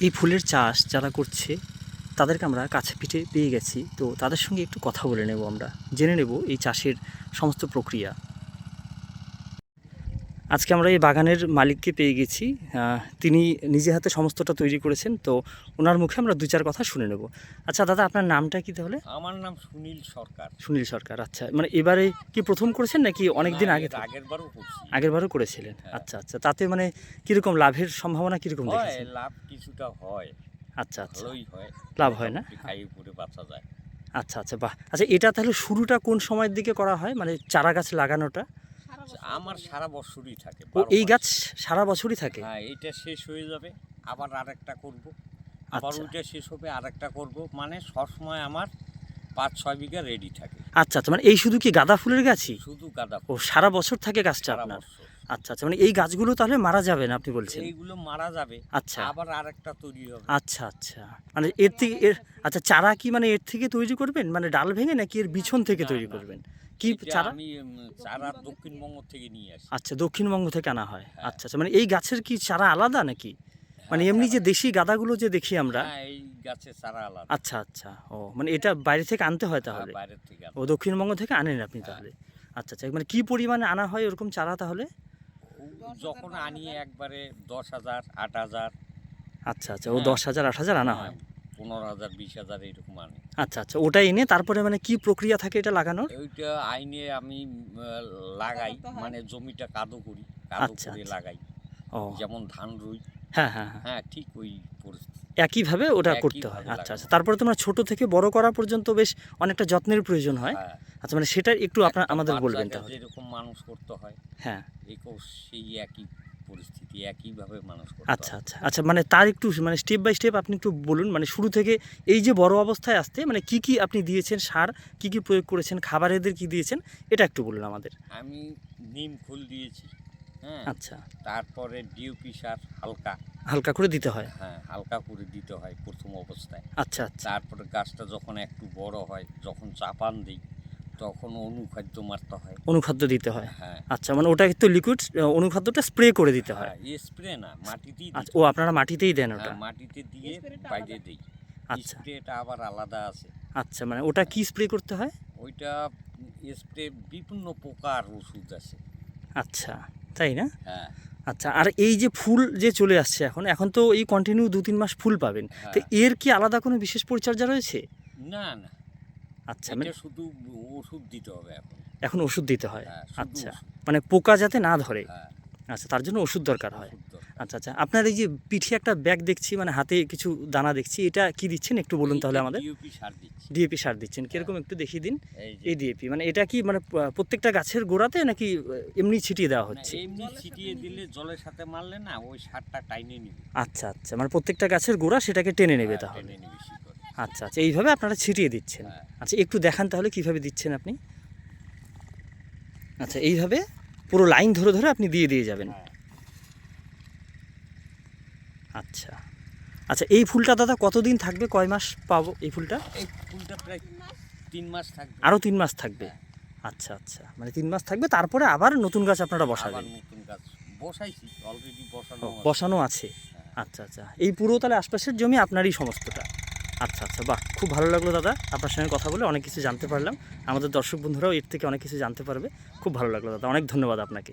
এই ফুলের চাষ যারা করছে, তাদেরকে আমরা কাছে পিঠে পেয়ে গেছি। তো তাদের সঙ্গে একটু কথা বলে নেব আমরা। জেনে নেব এই চাষের সমস্ত প্রক্রিয়া। আজকে আমরা এই বাগানের মালিককে পেয়ে গেছি। তিনি নিজে হাতে সমস্তটা তৈরি করেছেন তো ওনার মুখে আমরা দু চার কথা শুনে নেব। আচ্ছা দাদা আপনার নামটা কি তাহলে? আমার নাম সুনীল সরকার। সুনীল সরকার আচ্ছা। মানে এবারে কি প্রথম করেছেন নাকি অনেক দিন আগে এর আগের বারও করছি। আগের করেছিলেন। হ্যাঁ। আচ্ছা আচ্ছা। তাতে মানে কীরকম লাভের সম্ভাবনা কীরকম লাভ কিছুটা হয়। আচ্ছা আচ্ছা। লাভ হয় না? বাঁচা যায়। আচ্ছা আচ্ছা। বাহ। আচ্ছা এটা তাহলে শুরুটা কোন সময়ের দিকে করা হয়? মানে চারা গাছ লাগানোটা? আমার সারা বছরই থাকে ও এই গাছ সারা বছরই থাকে? হ্যাঁ এইটা শেষ হয়ে যাবে আবার আরেকটা করব। আবার আচ্ছা। ওইটা শেষ হবে আরেকটা করব মানে সবসময় আমার পাঁচ ছয় বিঘা রেডি থাকে। আচ্ছা আচ্ছা মানে এই শুধু কি গাঁদা ফুলের গাছই? শুধু গাঁদা ও সারা বছর থাকে গাছটা আপনার? আচ্ছা আচ্ছা মানে এই গাছগুলো তাহলে মারা যাবে না আপনি বলছেন? এইগুলো মারা যাবে আচ্ছা। আবার আরেকটা তৈরি হবে। আচ্ছা আচ্ছা মানে এর থেকে এর আচ্ছা চারা কি মানে এর থেকে তৈরি করবেন? মানে ডাল ভেঙে নাকি এর বিছন থেকে তৈরি করবেন? কি চারা? আমি চারা দক্ষিণবঙ্গ থেকে নিয়ে আসি। আচ্ছা দক্ষিণবঙ্গ থেকে আনা হয়। হ্যাঁ। আচ্ছা আচ্ছা মানে এই গাছের কি চারা আলাদা নাকি? মানে হ্যাঁ, এমনি যে দেশি গাদাগুলো যে দেখি আমরা। হ্যাঁ এই গাছের চারা আলাদা। আচ্ছা আচ্ছা ও মানে এটা বাইরে থেকে আনতে হয় তাহলে? বাইরের থেকে ও দক্ষিণবঙ্গ থেকে আনেন আপনি। তাহলে? আচ্ছা আচ্ছা মানে কি পরিমাণে আনা হয় ওরকম চারা তাহলে? যখন আনি একবারে দশ হাজার আট হাজার। আচ্ছা আচ্ছা ও। দশ হাজার আট হাজার আনা হয় পনেরো হাজার বিশ হাজার এরকম আনে। আচ্ছা আচ্ছা ওটা এনে তারপরে মানে কি প্রক্রিয়া থাকে এটা লাগানোর? ওইটা আইনে আমি লাগাই মানে জমিটা কাদো করি কাদো আচ্ছা, করে আচ্ছা। লাগাই। ও। যেমন ধান রুই। হ্যাঁ হ্যাঁ হ্যাঁ। হ্যাঁ ঠিক ওই পরিস্থিতি। একইভাবে ওটা করতে হয়। আচ্ছা আচ্ছা তারপরে তোমরা ছোট থেকে বড় করা পর্যন্ত বেশ অনেকটা যত্নের প্রয়োজন হয়। হ্যাঁ, আচ্ছা মানে সেটা একটু আপনার আমাদের বলবেন তাহলে। যেরকম মানুষ করতে হয় হ্যাঁ। সেই একই। পরিস্থিতি একইভাবে মানুষ আচ্ছা আচ্ছা। আচ্ছা মানে তার একটু মানে স্টেপ বাই স্টেপ আপনি একটু বলুন মানে শুরু থেকে এই যে বড় অবস্থায় আসতে মানে কি কি আপনি দিয়েছেন সার কি কি প্রয়োগ করেছেন খাবার এদের কি দিয়েছেন এটা একটু বলুন আমাদের। আমি নিম ফুল দিয়েছি হ্যাঁ। আচ্ছা। তারপরে ডিউপি সার হালকা। হালকা করে দিতে হয়। হ্যাঁ হালকা করে দিতে হয় প্রথম অবস্থায়। আচ্ছা আচ্ছা। তারপরে গাছটা যখন একটু বড় হয় যখন চাপান দিই তখন অনুখাদ্য মারতে হয়। অনুখাদ্য দিতে হয়। হ্যাঁ। আচ্ছা মানে ওটা একটু লিকুইড অনুখাদ্যটা স্প্রে করে দিতে হয়। হ্যাঁ স্প্রে না মাটিতেই আচ্ছা ও আপনারা মাটিতেই দেন ওটা? হ্যাঁ, মাটিতে দিয়ে বাইরে দিই। আচ্ছা। স্প্রেটা আবার আলাদা আছে। আচ্ছা মানে ওটা কি স্প্রে করতে হয়? ওইটা স্প্রে বিভিন্ন প্রকার ওষুধ আছে। আচ্ছা তাই না? হ্যাঁ। আচ্ছা আর এই যে ফুল যে চলে আসছে এখন এখন তো এই কন্টিনিউ দু তিন মাস ফুল পাবেন। তো হ্যাঁ। এর কি আলাদা কোনো বিশেষ পরিচর্যা রয়েছে? না না। আচ্ছা মানে শুধু ওষুধ দিতে হবে এখন। এখন ওষুধ দিতে হয়? হ্যাঁ আচ্ছা মানে পোকা যাতে না ধরে? হ্যাঁ। আচ্ছা তার জন্য ওষুধ দরকার হয়। আচ্ছা আচ্ছা আপনার এই যে পিঠে একটা ব্যাগ দেখছি মানে হাতে কিছু দানা দেখছি এটা কি দিচ্ছেন? একটু বলুন তাহলে আমাদের। ডিএপি সার দিচ্ছেন। কীরকম একটু দেখিয়ে দিন? এই ডিএপি মানে এটা কি মানে প্রত্যেকটা গাছের গোড়াতে নাকি এমনি ছিটিয়ে দেওয়া হচ্ছে? এমনি ছিটিয়ে দিলে জলের সাথে মারলে না ওই সারটা টাইনে নিবে। আচ্ছা আচ্ছা মানে প্রত্যেকটা গাছের গোড়া সেটাকে টেনে নেবে হ্যাঁ, তাহলে। আচ্ছা আচ্ছা এইভাবে আপনারা ছিটিয়ে দিচ্ছেন। হ্যাঁ। আচ্ছা একটু দেখান তাহলে কীভাবে দিচ্ছেন আপনি। আচ্ছা এইভাবে পুরো লাইন ধরে ধরে আপনি দিয়ে দিয়ে যাবেন। হ্যাঁ। আচ্ছা আচ্ছা এই ফুলটা দাদা কতদিন থাকবে? কয় মাস পাবো এই ফুলটা? এই ফুলটা প্রায় তিন মাস। থাকবে। আরও তিন মাস থাকবে? আচ্ছা আচ্ছা মানে তিন মাস থাকবে তারপরে আবার নতুন গাছ আপনারা বসাবেন। নতুন গাছ বসাইছি অলরেডি বসানো আছে। বসানো আছে। হ্যাঁ। আচ্ছা আচ্ছা এই পুরো তাহলে আশপাশের জমি আপনারই সমস্তটা। আচ্ছা আচ্ছা। বাহ খুব ভালো লাগল দাদা। আপনার সঙ্গে কথা বলে অনেক কিছু জানতে পারলাম। আমাদের দর্শক বন্ধুরাও এর থেকে অনেক কিছু জানতে পারবে। খুব ভালো লাগল দাদা। অনেক ধন্যবাদ আপনাকে।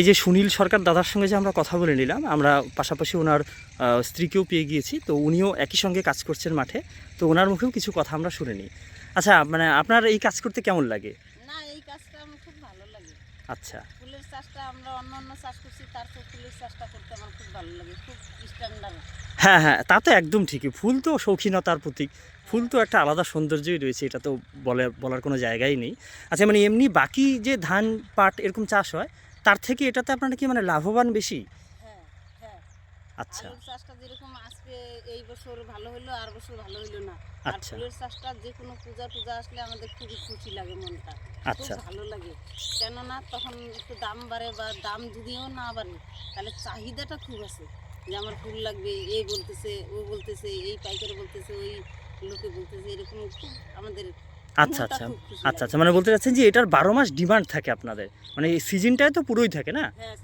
এই যে সুনীল সরকার দাদার সঙ্গে যে আমরা কথা বলে নিলাম আমরা পাশাপাশি ওনার স্ত্রীকেও পেয়ে গিয়েছি। তো উনিও একই সঙ্গে কাজ করছেন মাঠে। তো ওনার মুখেও কিছু কথা আমরা শুনে নিই। আচ্ছা মানে আপনার এই কাজ করতে কেমন লাগে? না এই কাজটা আমার খুব ভালো লাগে। আচ্ছা। ফুলের চাষটা আমরা অন্য অন্য চাষ করছি তার ফুলের চাষটা করতে আমার খুব ভালো লাগে। খুব স্ট্যান্ডার্ড হ্যাঁ হ্যাঁ তা তো একদম ঠিকই। ফুল তো শৌখিনতার প্রতীক। ফুল তো একটা আলাদা সৌন্দর্যই রয়েছে এটা তো বলে বলার কোনো জায়গাই নেই। আচ্ছা মানে এমনি বাকি যে ধান পাট এরকম চাষ হয় তার থেকে এটাতে আপনারা কি মানে লাভবান বেশি? হ্যাঁ হ্যাঁ। আচ্ছা। চাষটা যেরকম আজকে এই বছর ভালো হলো আর বছর ভালো হলো না। আর আচ্ছা। ফুলের চাষটা যে কোনো পূজা টুজা আসলে আমাদের খুবই খুশি লাগে মনটা। আচ্ছা। ভালো লাগে। কেননা তখন একটু দাম বাড়ে বা দাম যদিও না বাড়ে তাহলে চাহিদাটা খুব আছে। যে আমার ফুল লাগবে এই বলতেছে ও বলতেছে এই পাইকার বলতেছে ওই লোকে বলতেছে এরকম খুব আমাদের আচ্ছা আচ্ছা আচ্ছা আচ্ছা মানে বলতে চাচ্ছেন যে এটার বারো মাস ডিমান্ড থাকে আপনাদের। মানে সিজনটায় তো পুরোই থাকে না? হ্যাঁ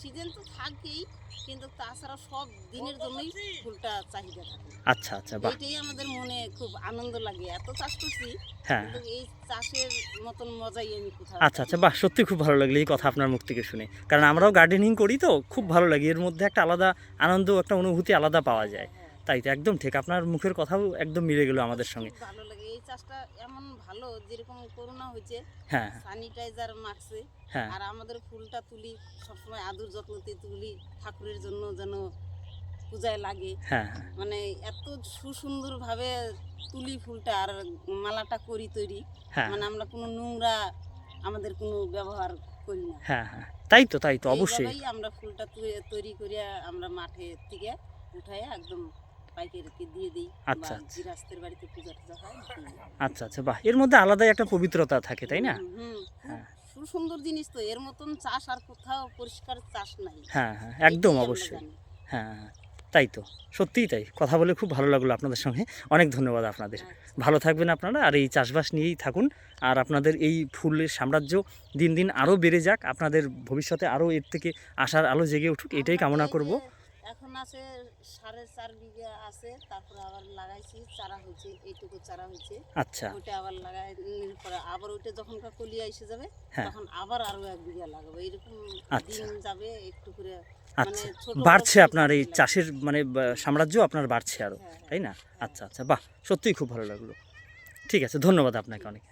সিজন তো থাকেই কিন্তু তাছাড়া সব দিনের জন্যই ফুলটা চাহিদা থাকে। আচ্ছা আচ্ছা বাহ। এটাই আমাদের মনে খুব আনন্দ লাগে এত চাষ করছি হ্যাঁ। এই চাষের মতন মজাই আমি কোথাও আচ্ছা আচ্ছা বাহ সত্যি খুব ভালো লাগল এই কথা আপনার মুখ থেকে শুনে। কারণ আমরাও গার্ডেনিং করি তো খুব ভালো লাগে এর মধ্যে একটা আলাদা আনন্দ একটা অনুভূতি আলাদা পাওয়া যায়। তাই তো একদম ঠিক আপনার মুখের কথাও একদম মিলে গেল আমাদের সঙ্গে। ভালো লাগে এই চাষটা এমন ভালো যেরকম করোনা হয়েছে হ্যাঁ স্যানিটাইজার মাখছে হ্যাঁ। আর আমাদের ফুলটা তুলি সবসময় আদর যত্নতে তুলি ঠাকুরের জন্য যেন পূজায় লাগে। হ্যাঁ হ্যাঁ। মানে এত সুসুন্দর ভাবে তুলি ফুলটা আর মালাটা করি তৈরি মানে আমরা কোনো নোংরা আমাদের কোনো ব্যবহার করি না। হ্যাঁ হ্যাঁ। তাই তো তাই তো অবশ্যই। আমরা ফুলটা তৈরি করিয়া আমরা মাঠে থেকে উঠাই একদম পাইকারিকে দিয়ে দিই আচ্ছা, আচ্ছা। গৃহস্থের বাড়িতে পূজা টুজা হয় আচ্ছা আচ্ছা বাহ। এর মধ্যে আলাদাই একটা পবিত্রতা থাকে তাই না? হ্যাঁ। সুসুন্দর জিনিস তো। এর মতন চাষ আর কোথাও পরিষ্কার চাষ নাই। হ্যাঁ হ্যাঁ একদম অবশ্যই। হ্যাঁ হ্যাঁ, তাই তো। সত্যিই তাই। কথা বলে খুব ভালো লাগল আপনাদের সঙ্গে। অনেক ধন্যবাদ আপনাদের। আচ্ছা। ভালো থাকবেন আপনারা আর এই চাষবাস নিয়েই থাকুন। আর আপনাদের এই ফুলের সাম্রাজ্য দিন দিন আরও বেড়ে যাক। আপনাদের ভবিষ্যতে আরও এর থেকে আশার আলো জেগে উঠুক। এটাই কামনা করব। এখন আছে সাড়ে চার বিঘা আছে তারপরে আবার লাগাইছি চারা হয়েছে এইটুকু চারা হয়েছে। আচ্ছা। ওইটা আবার লাগাই পরে আবার ওইটা যখন কলিয়া এসে যাবে হ্যাঁ। তখন আবার আরও এক বিঘা লাগাবো। এরকম আচ্ছা। দিন যাবে একটু করে আচ্ছা। মানে বাড়ছে আপনার এই চাষের মানে সাম্রাজ্য আপনার বাড়ছে আরও হ্যাঁ, হ্যাঁ, তাই না? হ্যাঁ। আচ্ছা আচ্ছা। বাহ সত্যিই খুব ভালো লাগল। ঠিক আছে ধন্যবাদ আপনাকে অনেক।